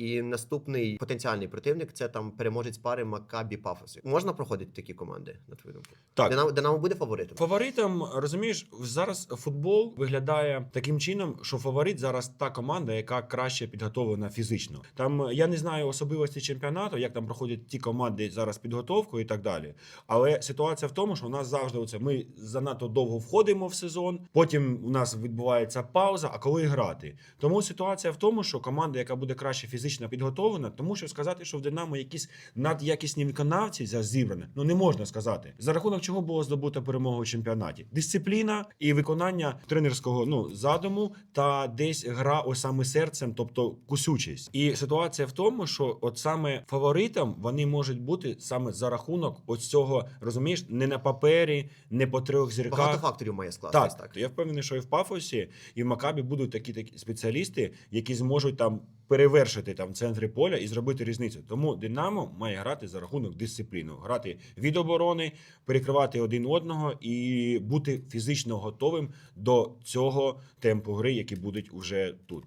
І наступний потенціальний противник це там переможець пари Макабі Пафос. Можна проходити такі команди, на твою думку? Так. Динамо, Динамо буде фаворитом. Фаворитом, розумієш, зараз футбол виглядає таким чином, що фаворит зараз та команда, яка краще підготовлена фізично. Там е, я не знаю особливості чемпіонату, як там проходять ті команди зараз підготовку і так далі. Але ситуація в тому, що у нас завжди оце ми занадто довго входимо в сезон. Потім у нас відбувається пауза. А коли грати? Тому ситуація в тому, що команда, яка буде краще фізично підготовлена, тому що сказати, що в Динамо якісь надякісні виконавці за зібране, ну не можна сказати. За рахунок чого було здобуто перемогу у чемпіонаті? Дисципліна і виконання тренерського ну задуму та десь гра ось саме серцем, тобто кусючість. І ситуація в тому, що от саме фаворитом вони можуть бути саме за рахунок ось цього, розумієш, не на папері, не по трьох зірках. Багато факторів має скластись. Так, Так, я впевнений, що і в Пафосі, і в Макабі будуть такі такі спеціалісти, які зможуть там перевершити там центри поля і зробити різницю. Тому Динамо має грати за рахунок дисципліну, грати від оборони, перекривати один одного і бути фізично готовим до цього темпу гри, який будуть уже тут.